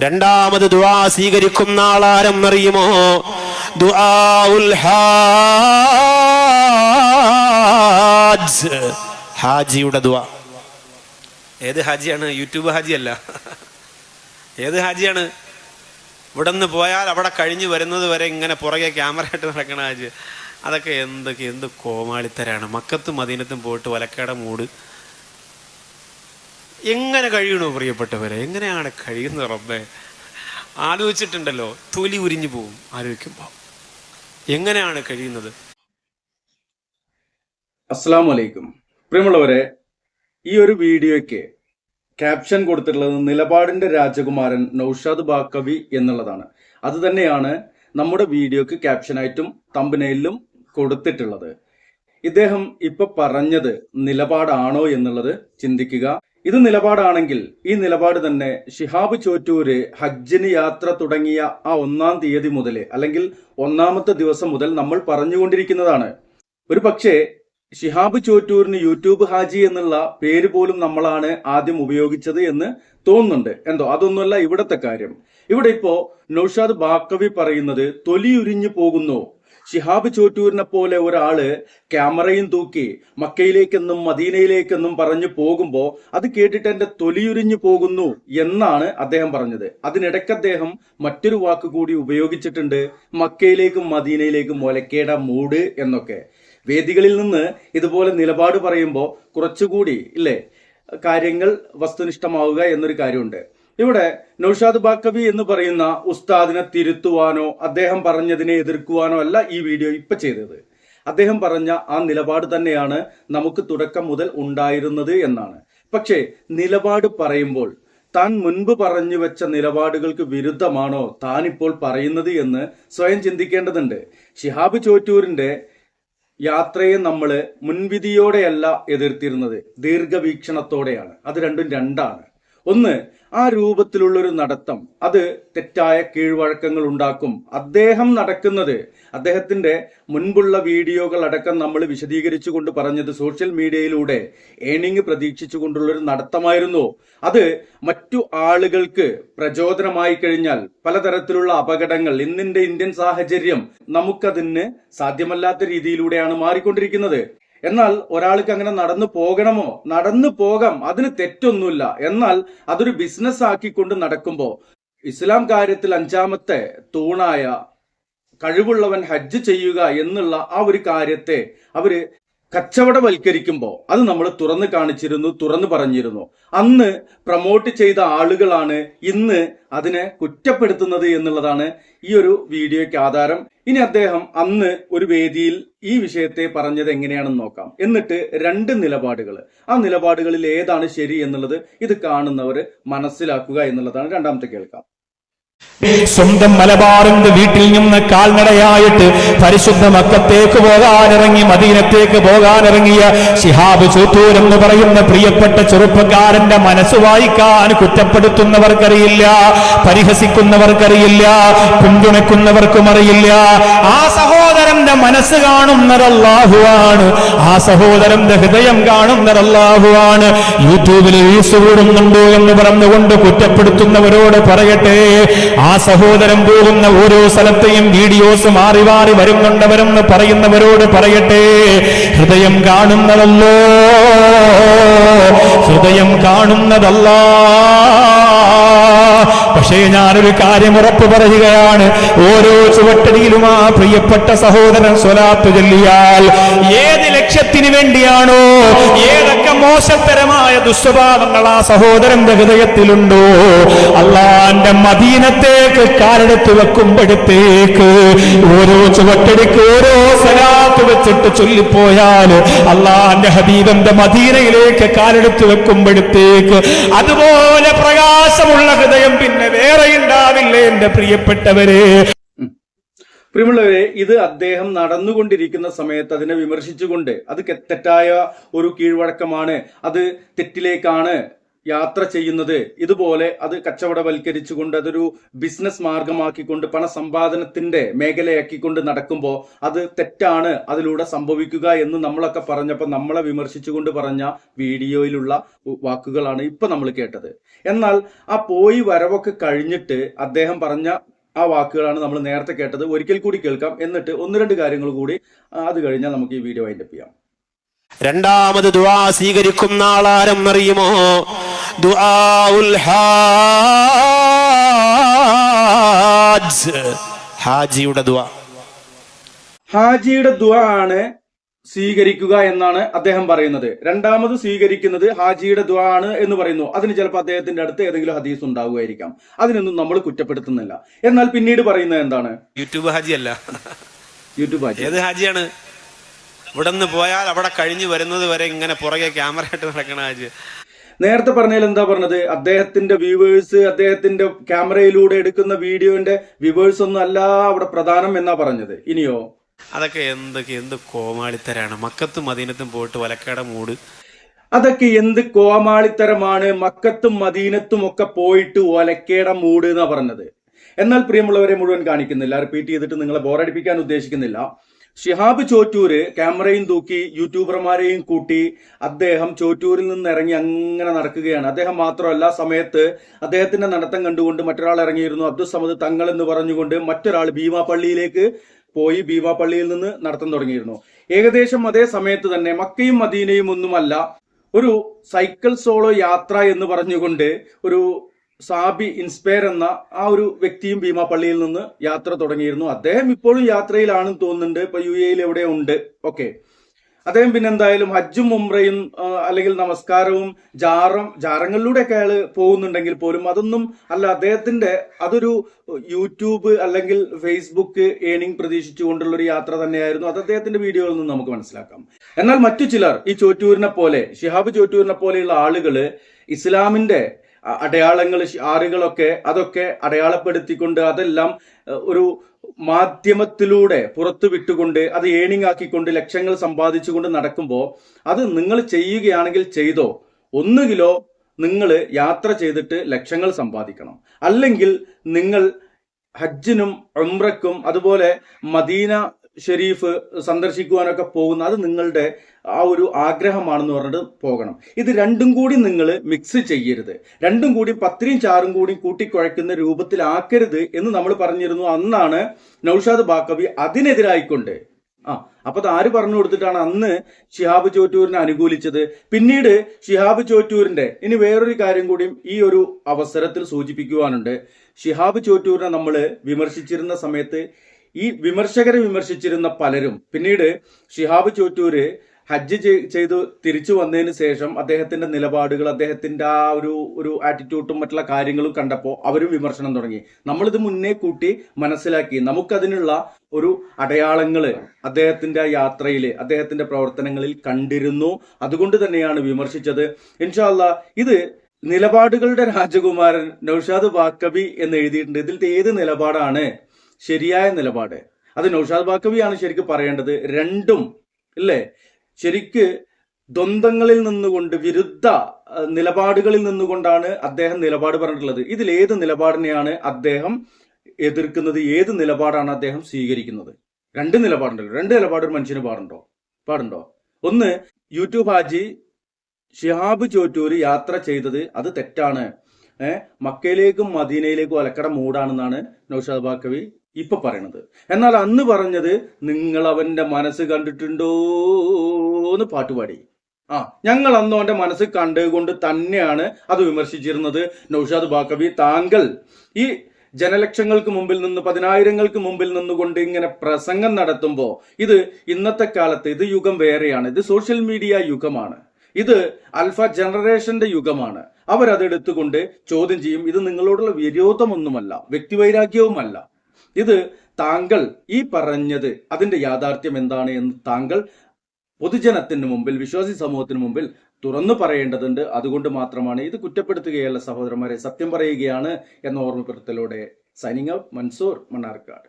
രണ്ടാമത് ദുആ സ്വീകരിക്കുന്ന ദുആഉൽ ഹാജ്. ഹാജിയുടെ ദുആ. ഏത് ഹാജിയാണ്? യൂട്യൂബ് ഹാജിയല്ല. ഏത് ഹാജിയാണ്? ഇവിടെ നിന്ന് പോയാൽ അവിടെ കഴിഞ്ഞു വരുന്നത് വരെ ഇങ്ങനെ പുറകെ ക്യാമറ ആയിട്ട് നടക്കണ ഹാജി. അതൊക്കെ എന്തൊക്കെ എന്ത് കോമാളിത്തരാണ്. മക്കത്തും മദീനത്തും പോയിട്ട് വലക്കട മൂട് എങ്ങനെ കഴിയണോ പ്രിയപ്പെട്ടവരെ? എങ്ങനെയാണ് കഴിയുന്നത് റബ്ബേ? ആലോചിച്ചിട്ടുണ്ടല്ലോ തൊലി ഉരിഞ്ഞു പോവും ആലോചിക്കുമ്പോൾ എങ്ങനെയാണ് കഴിയുന്നത്? അസ്സാം വലൈക്കും പ്രിയമുള്ളവരെ ഈ ഒരു വീഡിയോയ്ക്ക് ക്യാപ്ഷൻ കൊടുത്തിട്ടുള്ളത് നിലപാടിന്റെ രാജകുമാരൻ നൌഷാദ് ബാക്കവി എന്നുള്ളതാണ്. അത് തന്നെയാണ് നമ്മുടെ വീഡിയോക്ക് ക്യാപ്ഷനായിട്ടും തമ്പനയിലും കൊടുത്തിട്ടുള്ളത്. ഇദ്ദേഹം ഇപ്പൊ പറഞ്ഞത് നിലപാടാണോ എന്നുള്ളത് ചിന്തിക്കുക. ഇത് നിലപാടാണെങ്കിൽ ഈ നിലപാട് തന്നെ ഷിഹാബ് ചോറ്റൂര് ഹജ്ജിന് യാത്ര തുടങ്ങിയ ആ ഒന്നാം തീയതി മുതൽ അല്ലെങ്കിൽ ഒന്നാമത്തെ ദിവസം മുതൽ നമ്മൾ പറഞ്ഞുകൊണ്ടിരിക്കുന്നതാണ്. ഒരു പക്ഷേ ഷിഹാബ് ചോറ്റൂരിന് യൂട്യൂബ് ഹാജി എന്നുള്ള പേര് പോലും നമ്മളാണ് ആദ്യം ഉപയോഗിച്ചത് എന്ന് തോന്നുന്നുണ്ട്. എന്തോ അതൊന്നുമല്ല ഇവിടത്തെ കാര്യം. ഇവിടെ ഇപ്പോ നൌഷാദ് ബാക്കവി പറയുന്നത് തൊലിയുരിഞ്ഞു പോകുന്നു. ഷിഹാബ് ചോറ്റൂരിനെ പോലെ ഒരാൾ ക്യാമറയും തൂക്കി മക്കയിലേക്കെന്നും മദീനയിലേക്കെന്നും പറഞ്ഞു പോകുമ്പോൾ അത് കേട്ടിട്ട് എന്റെ തൊലിയുരിഞ്ഞു പോകുന്നു എന്നാണ് അദ്ദേഹം പറഞ്ഞത്. അതിനിടയ്ക്ക് അദ്ദേഹം മറ്റൊരു വാക്ക് കൂടി ഉപയോഗിച്ചിട്ടുണ്ട് മക്കയിലേക്കും മദീനയിലേക്കും ഒലക്കേട മൂട് എന്നൊക്കെ. വേദികളിൽ നിന്ന് ഇതുപോലെ നിലപാട് പറയുമ്പോൾ കുറച്ചുകൂടി ഇല്ലേ? കാര്യങ്ങൾ വസ്തുനിഷ്ഠമാവുക എന്നൊരു കാര്യമുണ്ട്. ഇവിടെ നൌഷാദ് ബാക്കവി എന്ന് പറയുന്ന ഉസ്താദിനെ തിരുത്തുവാനോ അദ്ദേഹം പറഞ്ഞതിനെ എതിർക്കുവാനോ അല്ല ഈ വീഡിയോ ഇപ്പൊ ചെയ്തത്. അദ്ദേഹം പറഞ്ഞ ആ നിലപാട് തന്നെയാണ് നമുക്ക് തുടക്കം മുതൽ ഉണ്ടായിരുന്നത് എന്നാണ്. പക്ഷേ നിലപാട് പറയുമ്പോൾ താൻ മുൻപ് പറഞ്ഞു വെച്ച നിലപാടുകൾക്ക് വിരുദ്ധമാണോ താൻ ഇപ്പോൾ പറയുന്നത് എന്ന് സ്വയം ചിന്തിക്കേണ്ടതുണ്ട്. ഷിഹാബ് ചോറ്റൂരിന്റെ യാത്രയെ നമ്മൾ മുൻവിധിയോടെയല്ല എതിർത്തിരുന്നത് ദീർഘവീക്ഷണത്തോടെയാണ്. അത് രണ്ടും രണ്ടാണ്. ഒന്ന് ആ രൂപത്തിലുള്ളൊരു നടത്തം. അത് തെറ്റായ കീഴ്വഴക്കങ്ങൾ ഉണ്ടാക്കും. അദ്ദേഹം നടക്കുന്നത് അദ്ദേഹത്തിന്റെ മുൻപുള്ള വീഡിയോകൾ അടക്കം നമ്മൾ വിശദീകരിച്ചു കൊണ്ട് പറഞ്ഞത് സോഷ്യൽ മീഡിയയിലൂടെ ഏണിംഗ് പ്രതീക്ഷിച്ചുകൊണ്ടുള്ള ഒരു നടത്തമായിരുന്നു. അത് മറ്റു ആളുകൾക്ക് പ്രചോദനമായി കഴിഞ്ഞാൽ പലതരത്തിലുള്ള അപകടങ്ങൾ ഇന്നിന്റെ ഇന്ത്യൻ സാഹചര്യം നമുക്കതിന് സാധ്യമല്ലാത്ത രീതിയിലൂടെയാണ് മാറിക്കൊണ്ടിരിക്കുന്നത്. എന്നാൽ ഒരാൾക്ക് അങ്ങനെ നടന്നു പോകണമോ? നടന്നു പോകാം. അതിന് തെറ്റൊന്നുമില്ല. എന്നാൽ അതൊരു ബിസിനസ് ആക്കിക്കൊണ്ട് നടക്കുമ്പോൾ ഇസ്ലാം കാര്യത്തിൽ അഞ്ചാമത്തെ തൂണായ കഴിവുള്ളവൻ ഹജ്ജ് ചെയ്യുക എന്നുള്ള ആ ഒരു കാര്യത്തെ അവർ കച്ചവടവൽക്കരിക്കുമ്പോൾ അത് നമ്മൾ തുറന്ന് കാണിച്ചിരുന്നു തുറന്നു പറഞ്ഞിരുന്നു. അന്ന് പ്രൊമോട്ട് ചെയ്ത ആളുകളാണ് ഇന്ന് അതിനെ കുറ്റപ്പെടുത്തുന്നത് എന്നുള്ളതാണ് ഈ ഒരു വീഡിയോയ്ക്ക് ആധാരം. ഇനി അദ്ദേഹം അന്ന് ഒരു വേദിയിൽ ഈ വിഷയത്തെ പറഞ്ഞത് എങ്ങനെയാണെന്ന് നോക്കാം. എന്നിട്ട് രണ്ട് നിലപാടുകൾ ആ നിലപാടുകളിൽ ഏതാണ് ശരി എന്നുള്ളത് ഇത് കാണുന്നവർ മനസ്സിലാക്കുക എന്നുള്ളതാണ് രണ്ടാമത്തെ കേൾക്കാം. സ്വന്തം മലബാറിന്റെ വീട്ടിൽ നിന്ന് കാൽനടയായിട്ട് പരിശുദ്ധ മക്കത്തേക്ക് പോകാനിറങ്ങി മദീനത്തേക്ക് പോകാനിറങ്ങിയ ശിഹാബ് ചൂത്തൂർ എന്ന് പറയുന്ന പ്രിയപ്പെട്ട ചെറുപ്പക്കാരന്റെ മനസ്സ് വായിക്കാൻ കുറ്റപ്പെടുത്തുന്നവർക്കറിയില്ല പരിഹസിക്കുന്നവർക്കറിയില്ല പിന്തുണയ്ക്കുന്നവർക്കും അറിയില്ല. ആ സഹോദരന്റെ മനസ്സ് കാണുന്നതല്ലാഹുവാണ് ആ സഹോദരന്റെ ഹൃദയം കാണുന്നതല്ലാഹുവാണ് യൂട്യൂബിൽ വീസ് കൂടുന്നുണ്ടോ എന്ന് പറഞ്ഞുകൊണ്ട് കുറ്റപ്പെടുത്തുന്നവരോട് പറയട്ടെ. ആ സഹോദരൻ പോകുന്ന ഓരോ സ്ഥലത്തെയും വീഡിയോസ് മാറി മാറി വരുന്നുണ്ടവരെന്ന് പറയുന്നവരോട് പറയട്ടെ. ഹൃദയം കാണുന്നതല്ലോ. ഹൃദയം കാണുന്നതല്ല. പക്ഷേ ഞാനൊരു കാര്യം ഉറപ്പ് പറയുകയാണ്. ഓരോ ചുവട്ടടിയിലും ആ പ്രിയപ്പെട്ട സഹോദരൻ സ്വലാത്ത് ചൊല്ലിയാൽ ഏത് ലക്ഷ്യത്തിന് വേണ്ടിയാണോ ഏതൊക്കെ മോശത്തരമായ ദുസ്വഭാവങ്ങൾ ആ സഹോദരന്റെ ഹൃദയത്തിലുണ്ടോ അള്ളാന്റെ മദീനത്തേക്ക് കാലെടുത്ത് വെക്കുമ്പോഴത്തേക്ക് ഓരോ ചുവട്ടടിക്ക് ഓരോ സ്വലാത്ത് വെച്ചിട്ട് ചൊല്ലിപ്പോയാൽ അള്ളാന്റെ ഹബീബന്റെ മദീനയിലേക്ക് കാലെടുത്ത് വെക്കുമ്പോഴത്തേക്ക് അതുപോലെ പ്രകാശമുള്ള ഹൃദയം പിന്നെ വേറെ ഉണ്ടാവില്ലേ എന്റെ പ്രിയപ്പെട്ടവരെ. പ്രിയമുള്ളവരെ ഇത് അദ്ദേഹം നടന്നുകൊണ്ടിരിക്കുന്ന സമയത്ത് അതിനെ വിമർശിച്ചുകൊണ്ട് അത് തെറ്റായ ഒരു കീഴ്വഴക്കമാണ്. അത് തെറ്റിലേക്കാണ് യാത്ര ചെയ്യുന്നത്. ഇതുപോലെ അത് കച്ചവടവൽക്കരിച്ചുകൊണ്ട് അതൊരു ബിസിനസ് മാർഗമാക്കിക്കൊണ്ട് പണസമ്പാദനത്തിന്റെ മേഖലയാക്കിക്കൊണ്ട് നടക്കുമ്പോൾ അത് തെറ്റാണ് അതിലൂടെ സംഭവിക്കുക എന്ന് നമ്മളൊക്കെ പറഞ്ഞപ്പോൾ നമ്മളെ വിമർശിച്ചുകൊണ്ട് പറഞ്ഞ വീഡിയോയിലുള്ള വാക്കുകളാണ് ഇപ്പൊ നമ്മൾ കേട്ടത്. എന്നാൽ ആ പോയി വരവൊക്കെ കഴിഞ്ഞിട്ട് അദ്ദേഹം പറഞ്ഞ ആ വാക്കുകളാണ് നമ്മൾ നേരത്തെ കേട്ടത്. ഒരിക്കൽ കൂടി കേൾക്കാം. എന്നിട്ട് ഒന്ന് രണ്ട് കാര്യങ്ങൾ കൂടി അത് കഴിഞ്ഞാൽ നമുക്ക് ഈ വീഡിയോ വൈൻഡപ്പ് ചെയ്യാം. രണ്ടാമത് ദുആ സ്വീകരിക്കുന്ന ആളാരം അറിയുമോ ദുആഉൽ ഹാജ് ഹാജിയുടെ ദുആ. ഹാജിയുടെ ദുആ ആണ് സ്വീകരിക്കുക എന്നാണ് അദ്ദേഹം പറയുന്നത്. രണ്ടാമത് സ്വീകരിക്കുന്നത് ഹാജിയുടെ ദുആ ആണ് എന്ന് പറയുന്നു. അതിന് ചിലപ്പോൾ അദ്ദേഹത്തിന്റെ അടുത്ത് ഏതെങ്കിലും ഹദീസ് ഉണ്ടാവുമായിരിക്കാം. അതിനൊന്നും നമ്മൾ കുറ്റപ്പെടുത്തുന്നില്ല. എന്നാൽ പിന്നീട് പറയുന്നത് എന്താണ്? യൂട്യൂബ് ഹാജി അല്ല യൂട്യൂബ് ഹാജി. ഏത് ഹാജിയാണ്? ഇവിടെ നിന്ന് പോയാൽ അവിടെ കഴിഞ്ഞു വരുന്നത് വരെ ഇങ്ങനെ പുറകെ ക്യാമറ ആയിട്ട് നടക്കണ ഹാജി. നേരത്തെ പറഞ്ഞതിൽ എന്താ പറഞ്ഞത്? അദ്ദേഹത്തിന്റെ വ്യൂവേഴ്സ് അദ്ദേഹത്തിന്റെ ക്യാമറയിലൂടെ എടുക്കുന്ന വീഡിയോന്റെ വ്യൂവേഴ്സ് ഒന്നും അല്ല അവിടെ പ്രധാനം എന്നാ പറഞ്ഞത്. ഇനിയോ? അതൊക്കെ എന്തൊക്കെ എന്ത് കോമാളിത്തരാണ്? മക്കത്തും മദീനത്തും പോയിട്ട് വലക്കട മൂട്. അതൊക്കെ എന്ത് കോമാളിത്തരമാണ്? മക്കത്തും മദീനത്തും ഒക്കെ പോയിട്ട് ഒലക്കേട മൂട് എന്നാ പറഞ്ഞത്. എന്നാൽ പ്രിയമുള്ളവരെ മുഴുവൻ കാണിക്കുന്നില്ല. റിപ്പീറ്റ് ചെയ്തിട്ട് നിങ്ങളെ ബോറടിപ്പിക്കാൻ ഉദ്ദേശിക്കുന്നില്ല. ഷിഹാബ് ചോറ്റൂര് ക്യാമറയും തൂക്കി യൂട്യൂബർമാരെയും കൂട്ടി അദ്ദേഹം ചോറ്റൂരിൽ നിന്ന് ഇറങ്ങി അങ്ങനെ നടക്കുകയാണ്. അദ്ദേഹം മാത്രമല്ല സമയത്ത് അദ്ദേഹത്തിന്റെ നടത്തം കണ്ടുകൊണ്ട് മറ്റൊരാൾ ഇറങ്ങിയിരുന്നു. അബ്ദുൾ സമദ് തങ്ങൾ എന്ന് പറഞ്ഞുകൊണ്ട് മറ്റൊരാൾ ഭീമാപള്ളിയിലേക്ക് പോയി ഭീമാപള്ളിയിൽ നിന്ന് നടത്തം തുടങ്ങിയിരുന്നു. ഏകദേശം അതേ സമയത്ത് തന്നെ മക്കയും മദീനയും ഒന്നുമല്ല ഒരു സൈക്കിൾ സോളോ യാത്ര എന്ന് പറഞ്ഞുകൊണ്ട് ഒരു സാബി ഇൻസ്പയർ എന്ന ആ ഒരു വ്യക്തിയും ഭീമാപ്പള്ളിയിൽ നിന്ന് യാത്ര തുടങ്ങിയിരുന്നു. അദ്ദേഹം ഇപ്പോഴും യാത്രയിലാണെന്ന് തോന്നുന്നുണ്ട്. ഇപ്പൊ യു എയിൽ എവിടെ ഉണ്ട്? ഓക്കെ അദ്ദേഹം പിന്നെ എന്തായാലും ഹജ്ജും ഉംറയും അല്ലെങ്കിൽ നമസ്കാരവും ജാറം ജാറങ്ങളിലൂടെയൊക്കെ അയാൾ പോകുന്നുണ്ടെങ്കിൽ പോലും അതൊന്നും അല്ല അദ്ദേഹത്തിന്റെ അതൊരു യൂട്യൂബ് അല്ലെങ്കിൽ ഫേസ്ബുക്ക് ഏണിംഗ് പ്രതീക്ഷിച്ചുകൊണ്ടുള്ള ഒരു യാത്ര തന്നെയായിരുന്നു. അത് അദ്ദേഹത്തിന്റെ വീഡിയോയിൽ നിന്ന് നമുക്ക് മനസ്സിലാക്കാം. എന്നാൽ മറ്റു ചിലർ ഈ ചോറ്റൂരിനെ പോലെ ഷിഹാബ് ചോറ്റൂരിനെ പോലെയുള്ള ആളുകൾ ഇസ്ലാമിന്റെ അടയാളങ്ങൾ ആറുകളൊക്കെ അതൊക്കെ അടയാളപ്പെടുത്തിക്കൊണ്ട് അതെല്ലാം ഒരു മാധ്യമത്തിലൂടെ പുറത്തു വിട്ടുകൊണ്ട് അത് ഏണിംഗ് ആക്കിക്കൊണ്ട് ലക്ഷങ്ങൾ സമ്പാദിച്ചുകൊണ്ട് നടക്കുമ്പോൾ അത് നിങ്ങൾ ചെയ്യുകയാണെങ്കിൽ ചെയ്തോ? ഒന്നുകിലോ നിങ്ങൾ യാത്ര ചെയ്തിട്ട് ലക്ഷങ്ങൾ സമ്പാദിക്കണം. അല്ലെങ്കിൽ നിങ്ങൾ ഹജ്ജിനും ഉംറക്കും അതുപോലെ മദീന ഷെരീഫ് സന്ദർശിക്കുവാനൊക്കെ പോകുന്ന അത് നിങ്ങളുടെ ആ ഒരു ആഗ്രഹമാണെന്ന് പറഞ്ഞിട്ട് പോകണം. ഇത് രണ്ടും കൂടി നിങ്ങൾ മിക്സ് ചെയ്യരുത്. രണ്ടും കൂടി പത്രയും ചാറും കൂടി കൂട്ടിക്കുഴയ്ക്കുന്ന രൂപത്തിലാക്കരുത് എന്ന് നമ്മൾ പറഞ്ഞിരുന്നു അന്നാണ് നൌഷാദ് ബാക്കബി അതിനെതിരായിക്കൊണ്ട്. ആ അപ്പൊ അത് ആര് പറഞ്ഞു കൊടുത്തിട്ടാണ് അന്ന് ഷിഹാബ് ചോറ്റൂരിനെ അനുകൂലിച്ചത്? പിന്നീട് ഷിഹാബ് ചോറ്റൂരിന്റെ ഇനി വേറൊരു കാര്യം കൂടിയും ഈ ഒരു അവസരത്തിൽ സൂചിപ്പിക്കുവാനുണ്ട്. ഷിഹാബ് ചോറ്റൂരിനെ നമ്മൾ വിമർശിച്ചിരുന്ന സമയത്ത് ഈ വിമർശകരെ വിമർശിച്ചിരുന്ന പലരും പിന്നീട് ഷിഹാബ് ചോറ്റൂര് ഹജ്ജ് ചെയ്- ചെയ്തു തിരിച്ചു വന്നതിന് ശേഷം അദ്ദേഹത്തിന്റെ നിലപാടുകൾ അദ്ദേഹത്തിന്റെ ആ ഒരു ഒരു ആറ്റിറ്റ്യൂഡും മറ്റുള്ള കാര്യങ്ങളും കണ്ടപ്പോൾ അവരും വിമർശനം തുടങ്ങി. നമ്മളിത് മുന്നേ കൂട്ടി മനസ്സിലാക്കി. നമുക്കതിനുള്ള ഒരു അടയാളങ്ങൾ അദ്ദേഹത്തിന്റെ യാത്രയിൽ അദ്ദേഹത്തിന്റെ പ്രവർത്തനങ്ങളിൽ കണ്ടിരുന്നു. അതുകൊണ്ട് തന്നെയാണ് വിമർശിച്ചത്. ഇൻഷാല്ല ഇത് നിലപാടുകളുടെ രാജകുമാരൻ നൌഷാദ് വാക്കബി എന്ന് എഴുതിയിട്ടുണ്ട്. ഇതിൽ ഏത് നിലപാടാണ്? ശരിയായ നിലപാട്. അത് നൌഷാദ് ബാക്കവിയാണ് ശരിക്ക് പറയേണ്ടത്. രണ്ടും ഇല്ലേ ശരിക്ക് ദ്വന്ദ്ങ്ങളിൽ നിന്നുകൊണ്ട് വിരുദ്ധ നിലപാടുകളിൽ നിന്നുകൊണ്ടാണ് അദ്ദേഹം നിലപാട് പറഞ്ഞിട്ടുള്ളത്. ഇതിൽ ഏത് നിലപാടിനെയാണ് അദ്ദേഹം എതിർക്കുന്നത്? ഏത് നിലപാടാണ് അദ്ദേഹം സ്വീകരിക്കുന്നത്? രണ്ട് നിലപാടുണ്ടല്ലോ. രണ്ട് നിലപാട് ഒരു മനുഷ്യന് പാടുണ്ടോ? പാടുണ്ടോ? ഒന്ന് യൂട്യൂബ് ഹാജി ഷിഹാബ് ചോറ്റൂര് യാത്ര ചെയ്തത് അത് തെറ്റാണ്. മക്കയിലേക്കും മദീനയിലേക്കും അലക്കട മൂടാണെന്നാണ് നൌഷാദ് ബാക്കവി ഇപ്പൊ പറയണത്. എന്നാൽ അന്ന് പറഞ്ഞത് നിങ്ങൾ അവന്റെ മനസ്സ് കണ്ടിട്ടുണ്ടോ എന്ന് പാട്ടുപാടി ആ ഞങ്ങൾ അന്ന് അവന്റെ മനസ്സ് കണ്ടുകൊണ്ട് തന്നെയാണ് അത് വിമർശിച്ചിരുന്നത്. നൌഷാദ് ബാക്കവി താങ്കൾ ഈ ജനലക്ഷങ്ങൾക്ക് മുമ്പിൽ നിന്ന് പതിനായിരങ്ങൾക്ക് മുമ്പിൽ നിന്നുകൊണ്ട് ഇങ്ങനെ പ്രസംഗം നടത്തുമ്പോൾ ഇത് ഇന്നത്തെ കാലത്ത് ഇത് യുഗം വേറെയാണ്. ഇത് സോഷ്യൽ മീഡിയ യുഗമാണ്. ഇത് അൽഫ ജനറേഷന്റെ യുഗമാണ്. അവരതെടുത്തുകൊണ്ട് ചോദ്യം ചെയ്യും. ഇത് നിങ്ങളോടുള്ള വിരോധമൊന്നുമല്ല വ്യക്തിവൈരാഗ്യവുമല്ല. ഇത് താങ്കൾ ഈ പറഞ്ഞത് അതിന്റെ യാഥാർത്ഥ്യം എന്താണ് എന്ന് താങ്കൾ പൊതുജനത്തിന് മുമ്പിൽ വിശ്വാസി സമൂഹത്തിന് മുമ്പിൽ തുറന്നു പറയേണ്ടതുണ്ട്. അതുകൊണ്ട് മാത്രമാണ് ഇത് കുറ്റപ്പെടുത്തുകയല്ല സഹോദരന്മാരെ സത്യം പറയുകയാണ് എന്ന ഓർമ്മപ്പെടുത്തലോടെ സൈനിങ് മൻസൂർ മണ്ണാർക്കാട്.